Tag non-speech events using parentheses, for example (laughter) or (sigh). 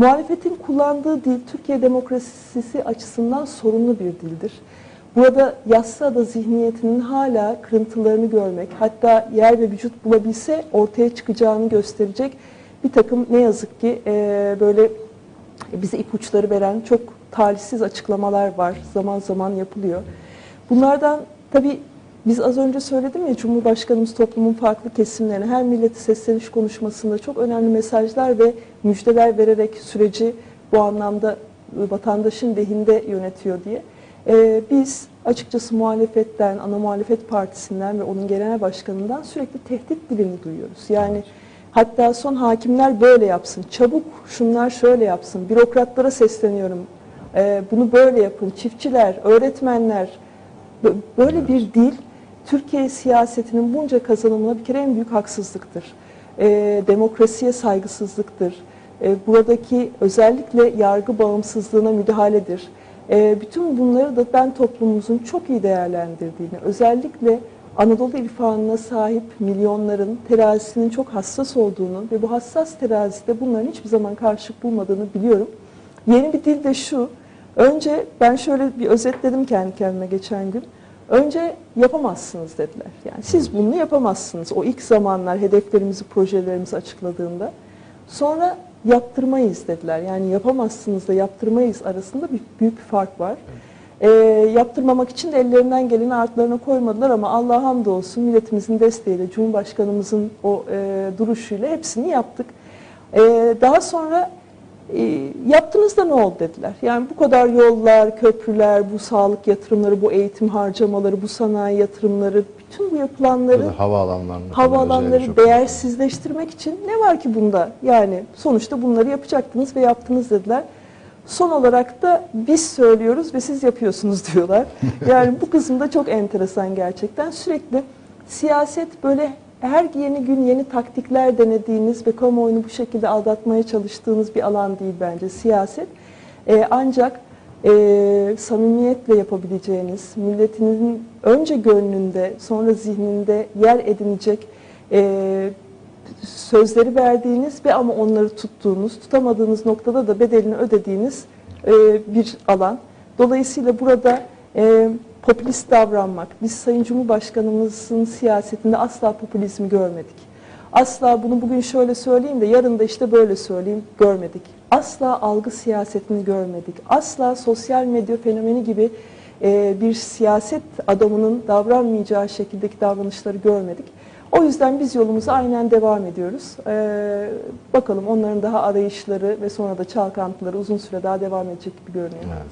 Muhalefetin kullandığı dil Türkiye demokrasisi açısından sorunlu bir dildir. Burada yassıada zihniyetinin hala kırıntılarını görmek, hatta yer ve vücut bulabilse ortaya çıkacağını gösterecek bir takım ne yazık ki e, böyle bize ipuçları veren çok talihsiz açıklamalar var. Zaman zaman yapılıyor. Bunlardan tabii biz az önce söyledim ya Cumhurbaşkanımız toplumun farklı kesimlerine her milleti sesleniş konuşmasında çok önemli mesajlar ve müjdeler vererek süreci bu anlamda vatandaşın lehinde yönetiyor diye. Ee, biz açıkçası muhalefetten, ana muhalefet partisinden ve onun genel başkanından sürekli tehdit dilini duyuyoruz. Yani hatta son hakimler böyle yapsın, çabuk şunlar şöyle yapsın, bürokratlara sesleniyorum, Ee, bunu böyle yapın, çiftçiler, öğretmenler, Bö- Böyle bir dil Türkiye siyasetinin bunca kazanımına bir kere en büyük haksızlıktır. Ee, demokrasiye saygısızlıktır. Ee, buradaki özellikle yargı bağımsızlığına müdahaledir. Ee, bütün bunları da ben toplumumuzun çok iyi değerlendirdiğini, özellikle Anadolu irfanına sahip milyonların terazisinin çok hassas olduğunu ve bu hassas terazide bunların hiçbir zaman karşılık bulmadığını biliyorum. Yeni bir dil de şu, önce ben şöyle bir özetledim kendi kendime geçen gün. Önce yapamazsınız dediler. Yani siz bunu yapamazsınız. O ilk zamanlar hedeflerimizi, projelerimizi açıkladığında. Sonra yaptırmayız dediler. Yani yapamazsınız da yaptırmayız arasında bir büyük bir fark var. Ee, yaptırmamak için de ellerinden geleni artlarına koymadılar ama Allah'a hamdolsun milletimizin desteğiyle, Cumhurbaşkanımızın o e, duruşuyla hepsini yaptık. Ee, daha sonra e, yaptınız da ne oldu dediler. Yani bu kadar yollar, köprüler, bu sağlık yatırımları, bu eğitim harcamaları, bu sanayi yatırımları, bütün bu yapılanları falan havaalanları değersizleştirmek için ne var ki bunda? Yani sonuçta bunları yapacaktınız ve yaptınız dediler. Son olarak da biz söylüyoruz ve siz yapıyorsunuz (laughs) diyorlar. Yani bu kısım da çok enteresan gerçekten. Sürekli siyaset böyle her yeni gün yeni taktikler denediğiniz ve kamuoyunu bu şekilde aldatmaya çalıştığınız bir alan değil bence siyaset. Ee, ancak e, samimiyetle yapabileceğiniz, milletinizin önce gönlünde sonra zihninde yer edinecek e, sözleri verdiğiniz ve ama onları tuttuğunuz, tutamadığınız noktada da bedelini ödediğiniz e, bir alan. Dolayısıyla burada e, popülist davranmak, biz Sayın Cumhurbaşkanımızın siyasetinde asla popülizmi görmedik. Asla bunu bugün şöyle söyleyeyim de yarın da işte böyle söyleyeyim görmedik. Asla algı siyasetini görmedik. Asla sosyal medya fenomeni gibi e, bir siyaset adamının davranmayacağı şekildeki davranışları görmedik. O yüzden biz yolumuza aynen devam ediyoruz. Ee, bakalım onların daha arayışları ve sonra da çalkantıları uzun süre daha devam edecek gibi görünüyor. Evet.